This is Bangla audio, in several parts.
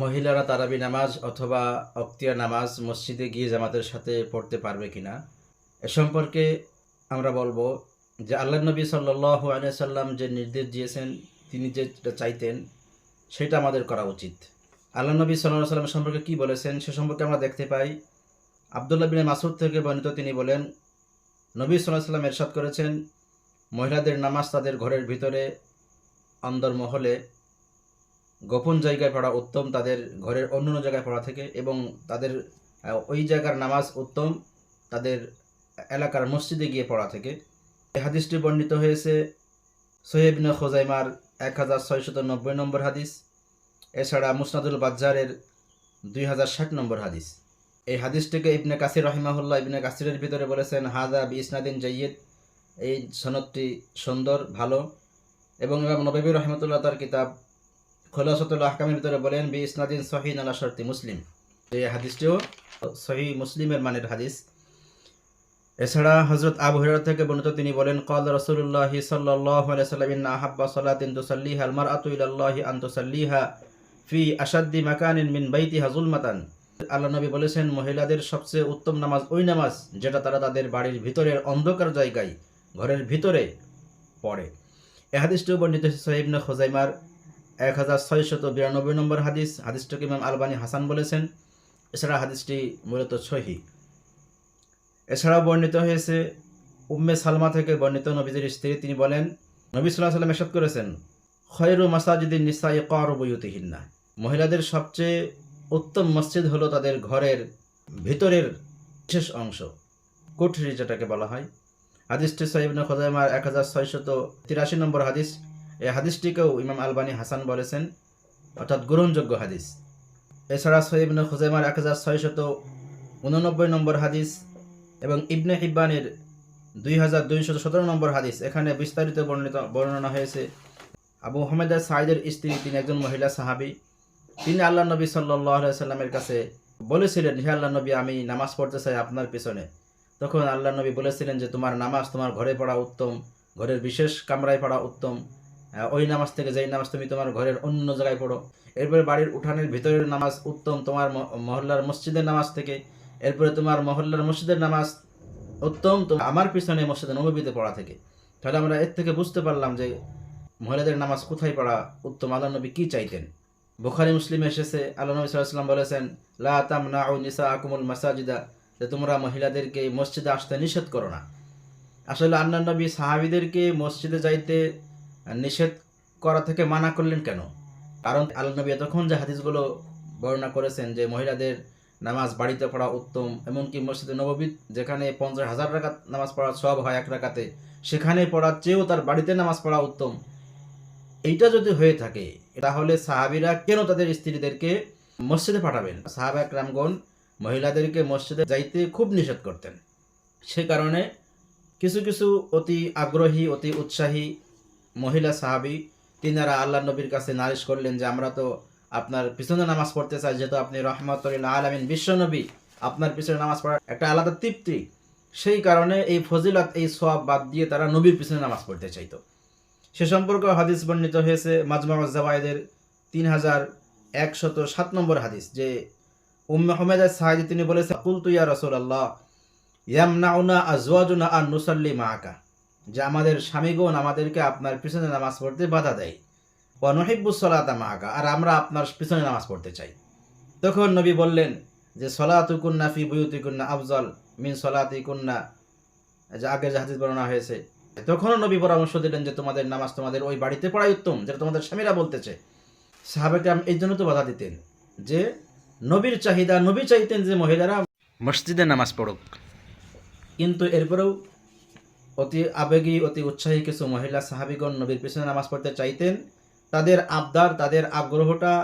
মহিলারা তারাবি নামাজ অথবা অক্তিয়ার নামাজ মসজিদে গিয়ে জামাতের সাথে পড়তে পারবে কিনা? এ সম্পর্কে আমরা বলব যে আল্লাহ নবী সাল্লাহ সাল্লাম যে নির্দেশ দিয়েছেন, তিনি যেটা চাইতেন, সেটা আমাদের করা উচিত। আল্লাহ নবী সাল্লাহ সাল্লাম সম্পর্কে কি বলেছেন, সে সম্পর্কে আমরা দেখতে পাই। আবদুল্লাহ বিন মাসুদ থেকে বর্ণিত তিনি বলেন, নবী সাল্লাহ সাল্লাম এরশাদ করেছেন, মহিলাদের নামাজ তাদের ঘরের ভিতরে, অন্দরমহলে গোপন জায়গায় পড়া উত্তম, তাদের ঘরের অন্য অন্য জায়গায় পড়া থেকে এবং তাদের ওই জায়গার নামাজ উত্তম, তাদের এলাকার মসজিদে গিয়ে পড়া থেকে। এই হাদিসটি বর্ণিত হয়েছে সোহেবিন খোজাইমার এক হাজার ছয়শত নব্বই নম্বর হাদিস, এছাড়া মুসনাদুল বাজ্জারের দুই হাজার ষাট নম্বর হাদিস। এই হাদিসটিকে ইবনে কাসির রহিমাহুল্লাহ ইবনে কাসিরের ভিতরে বলেছেন হাদা বি ইসনাদিন জাইয়িদ এই সনদটি সুন্দর, ভালো এবং ইমাম নবী রহমতুল্লাহ তার কিতাব খোলাসতুল আহকামের ভিতরে বলেন বি ইসনাদিন সহিন আলা শর্তি মুসলিম। এই হাদিসটিও সহি মুসলিমের মানের হাদিস। এছাড়া হজরত আবু হুরায়রা থেকে বর্ণিত তিনি বলেন, কল রসুল্লাহ সাল্লাল্লাহু আলাইহি সাল্লাম ইন্না আহাব্বা সালাতিন তুসাল্লিহা আল মারআতু ইলাল্লাহি আন তুসাল্লিহা ফি আশাদ্দি মাকানিন মিন বাইতিহা যুলমাতান। আল্লাহ নবী বলেছেন, মহিলাদের সবচেয়ে উত্তম নামাজ ওই নামাজ যেটা তারা তাদের বাড়ির ভিতরের অন্ধকার জায়গায়, ঘরের ভিতরে পড়ে। এ হাদিসটিও বর্ণিত সাহিবনে খোজাইমার এক হাজার ছয়শত বিরানব্বই নম্বর হাদিস, হাদিসটাকে ইমাম আলবানী হাসান বলেছেন। এছাড়া হাদিসটি মূলত সহি। এছাড়াও বর্ণিত হয়েছে, উম্মে সালমা থেকে বর্ণিত নবীদের স্ত্রী, তিনি বলেন, নবী সাল্লাহ সাল্লাম এসব করেছেন খয়রু মাসাজিদিন নিসাই কর বইয়তিহিন্না মহিলাদের সবচেয়ে উত্তম মসজিদ হলো তাদের ঘরের ভিতরের বিশেষ অংশ, কুঠরি যেটাকে বলা হয়। হাদিসটি সাহিবনে খোজাইমার এক হাজার ছয়শত তিরাশি নম্বর হাদিস এই হাদিসটিকেও ইমাম আলবানী হাসান বলেছেন, অর্থাৎ গ্রহণযোগ্য হাদিস। এছাড়া সহিবনে খুজাইমার এক হাজার ছয়শত উননব্বই নম্বর হাদিস এবং ইবনে হিব্বানের দুই হাজার দুইশত সতেরো নম্বর হাদিস, এখানে বিস্তারিত বর্ণিত বর্ণনা হয়েছে। আবু হামেদা সাইদের স্ত্রী, তিনি একজন মহিলা সাহাবী। তিনি আল্লাহ নবী সাল্লাহ সাল্লামের কাছে বলেছিলেন, হে আল্লাহ নবী, আমি নামাজ পড়তে চাই আপনার পিছনে। তখন আল্লাহ নবী বলেছিলেন যে, তোমার নামাজ তোমার ঘরে পড়া উত্তম, ঘরের বিশেষ কামরায় পড়া উত্তম। ওই নামাজ থেকে যেই নামাজ তুমি তোমার ঘরের অন্য জায়গায় পড়ো। এরপরে বাড়ির উঠানের ভিতরের নামাজ উত্তম, তোমার মহল্লার মসজিদের নামাজ থেকে। এরপরে তোমার মহল্লার মসজিদের নামাজ উত্তম তো আমার পিছনে মসজিদে নবীতে পড়া থেকে। তাহলে আমরা এর থেকে বুঝতে পারলাম যে মহিলাদের নামাজ কোথায় পড়া উত্তম, আল্লাহ নবী কি চাইতেন? বুখারি, মুসলিম এসেছে, আল্লাহ নবী সাল্লাম বলেছেন, লা তামনা ও নিসা আকুমুল মাসাজিদা যে তোমরা মহিলাদেরকে মসজিদে আসতে নিষেধ করো না। আসলে আল্লাহ নবী সাহাবিদেরকে মসজিদে যাইতে নিষেধ করা থেকে মানা করলেন কেন? কারণ আল্লাহ নবী এতক্ষণ যে হাদিসগুলো বর্ণনা করেছেন যে মহিলাদের নামাজ বাড়িতে পড়া উত্তম, এমনকি মসজিদে নববী যেখানে পঞ্চাশ হাজার রাকাত নামাজ পড়া সব হয় এক রাকাতে, সেখানে পড়ার চেয়েও তার বাড়িতে নামাজ পড়া উত্তম। এইটা যদি হয়ে থাকে, তাহলে সাহাবিরা কেন তাদের স্ত্রীদেরকে মসজিদে পাঠাবেন? সাহাবা একরামগণ মহিলাদেরকে মসজিদে যাইতে খুব নিষেধ করতেন। সে কারণে কিছু কিছু অতি আগ্রহী, অতি উৎসাহী মহিলা সাহাবি, তিনারা আল্লাহ নবীর কাছে নালিশ করলেন যে, আমরা তো আপনার পিছনে নামাজ পড়তে চাই, যেহেতু আপনি রহমতুল্লাহ আলমিন বিশ্বনবী আপনার পিছনে নামাজ পড়ার একটা আলাদা তৃপ্তি। সেই কারণে এই ফজিলত, এই সোয়াব বাদ দিয়ে তারা নবীর পিছনে নামাজ পড়তে চাইতো। সে সম্পর্কে হাদিস বর্ণিত হয়েছে মাজমা জাওয়াইদের তিন হাজার একশত সাত নম্বর হাদিস, যে উম্মে হমেদা সাহাজি তিনি বলেছেন, কুলতু ইয়া রসুল আল্লাহ ইয়ামনাউনা আজওয়াজুনা আর নুসাল্লি মাআকা। যে আমাদের স্বামীগণ আমাদেরকে আপনার পিছনে নামাজ পড়তে বাধা দেয়। ওয়ানহিবুসলাতা মাআকা আর আমরা আপনার পিছনে নামাজ পড়তে চাই। তখন নবী বললেন যে সলাতু কুন্না ফি বুয়ুতি কুন্না আফজল মিন সলাতি কুন্না যে আগে যে হাদিস বর্ণনা হয়েছে তখনও নবী পরামর্শ দিলেন যে তোমাদের নামাজ তোমাদের ওই বাড়িতে পড়াই উত্তম যেটা তোমাদের স্বামীরা বলতেছে। সাহাবেকরাম এই জন্য তো বাধা দিতেন যে নবীর চাহিদা নবী চাইতেন যে মহিলারা মসজিদে নামাজ পড়ুক। কিন্তু এরপরেও অতি আবেগী, অতি উৎসাহী কিছু মহিলা সাহাবিগণ নবীর পিছনে নামাজ পড়তে চাইতেন। তাদের আবদার, তাদের আগ্রহটা,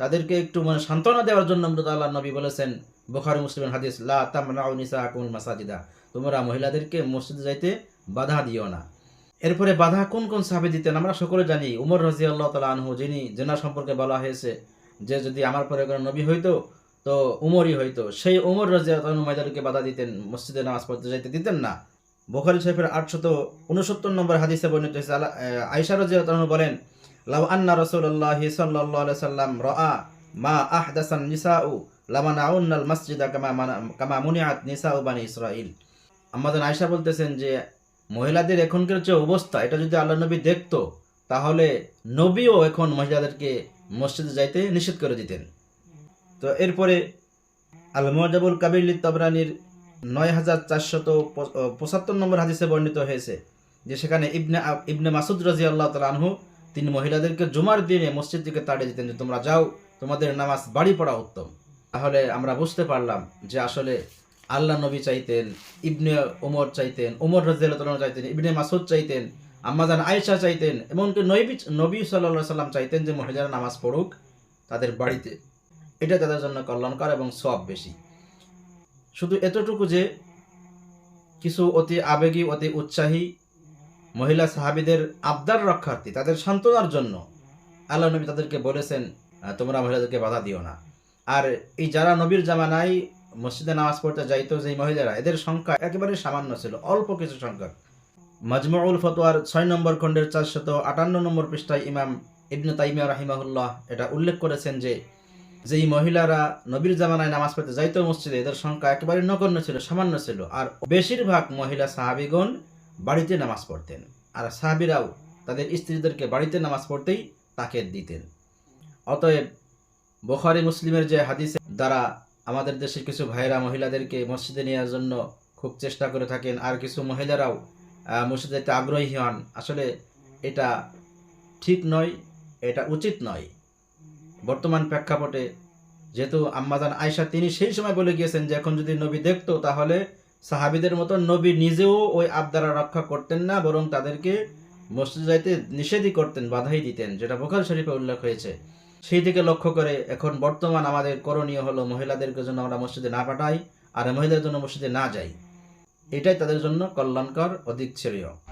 তাদেরকে একটু মানে সান্ত্বনা দেওয়ার জন্য আল্লাহ নবী বলেছেন, বুখারি মুসলিম হাদিস, লা তামনাউ নিসাআকুমুল মাসাজিদা। তোমরা মহিলাদেরকে মসজিদে যাইতে বাধা দিও না। এরপরে বাধা কোন কোন সাহাবি দিতেন? আমরা সকলে জানি, উমর রাজি আল্লাহ তালা আনহু, যিনি জেনা সম্পর্কে বলা হয়েছে, যে যদি আমার পরে কোনো নবী হইতো, তো উমরই হইতো। সেই উমর রাজি আল্লাহ মহিলাদেরকে বাধা দিতেন, মসজিদে নামাজ পড়তে যাইতে দিতেন না। বোখারি সাহেবের আটশত উনসত্তর নম্বর হাদিসে বর্ণিত হয়েছে আহ, আয়েশা বলেন লাউ আন্না রসুল্লাহ সাল্লাহ সাল্লাম রা মা আহ দাসান আহদাসান নিসাউ লামানাউন্নাল মসজিদা কামা কামা মুনিআত নিসাউ বানি ইসরাইল আমাদের আয়সা বলতেছেন যে মহিলাদের এখনকার যে অবস্থা এটা যদি আল্লাহ নবী দেখতো তাহলে নবীও এখন মহিলাদেরকে মসজিদে যাইতে নিষেধ করে দিতেন। তো এরপরে আল মজাবুল কাবির তবরানির নয় হাজার চারশত পঁচাত্তর নম্বর হাদিসে বর্ণিত হয়েছে যে সেখানে ইবনে ইবনে মাসুদ রাজি আল্লাহ তালানহু তিনি মহিলাদেরকে জুমার দিনে মসজিদ দিকে তাড়িয়ে দিতেন যে, তোমরা যাও, তোমাদের নামাজ বাড়ি পড়া উত্তম। তাহলে আমরা বুঝতে পারলাম যে আসলে আল্লাহ নবী চাইতেন, ইবনে ওমর চাইতেন, ওমর রাজিয়াল্লাহ চাইতেন, ইবনে মাসুদ চাইতেন আম্মাজান আয়েশা চাইতেন, এমনকি নবী নবী সাল্লাহ সাল্লাম চাইতেন যে মহিলারা নামাজ পড়ুক তাদের বাড়িতে। এটা তাদের জন্য কল্যাণকর এবং সব বেশি। শুধু এতটুকু যে কিছু অতি আবেগী, অতি উৎসাহী মহিলা সাহাবিদের আবদার রক্ষার্থী, তাদের সান্ত্বনার জন্য আল্লাহ নবী তাদেরকে বলেছেন তোমরা মহিলাদেরকে বাধা দিও না। আর এই যারা নবীর জামানায় মসজিদে নামাজ পড়তে যাইতো যে মহিলারা, এদের সংখ্যা একেবারে সামান্য ছিল, অল্প কিছু সংখ্যক। মাজমুল ফতোয়ার ছয় নম্বর খণ্ডের চারশত আটান্ন নম্বর পৃষ্ঠায় ইমাম ইবনু তাইমিয়া রাহিমাহুল্লাহ এটা উল্লেখ করেছেন যে যেই মহিলারা নবীর জামানায় নামাজ পড়তে যাইতো মসজিদে, এদের সংখ্যা একেবারে নগণ্য ছিল, সামান্য ছিল। আর বেশিরভাগ মহিলা সাহাবিগণ বাড়িতে নামাজ পড়তেন। আর সাহাবিরাও তাদের স্ত্রীদেরকে বাড়িতে নামাজ পড়তেই তাকে দিতেন। অতএব বোখারি, মুসলিমের যে হাদিসের দ্বারা আমাদের দেশের কিছু ভাইরা মহিলাদেরকে মসজিদে নেওয়ার জন্য খুব চেষ্টা করে থাকেন, আর কিছু মহিলারাও মসজিদে আগ্রহী হন, আসলে এটা ঠিক নয়, এটা উচিত নয়। বর্তমান প্রেক্ষাপটে যেহেতু আম্মাজান আয়সা তিনি সেই সময় বলে গিয়েছেন যে এখন যদি নবী দেখতো, তাহলে সাহাবিদের মতো নবী নিজেও ওই আবদারা রক্ষা করতেন না, বরং তাদেরকে মসজিদ যাইতে নিষেধই করতেন, বাধাই দিতেন, যেটা বোখার শরীফে উল্লেখ হয়েছে। সেই দিকে লক্ষ্য করে এখন বর্তমান আমাদের করণীয় হলো মহিলাদেরকে জন্য আমরা মসজিদে না পাঠাই, আর মহিলাদের জন্য মসজিদে না যাই। এটাই তাদের জন্য কল্যাণকর অধিক শ্রেয়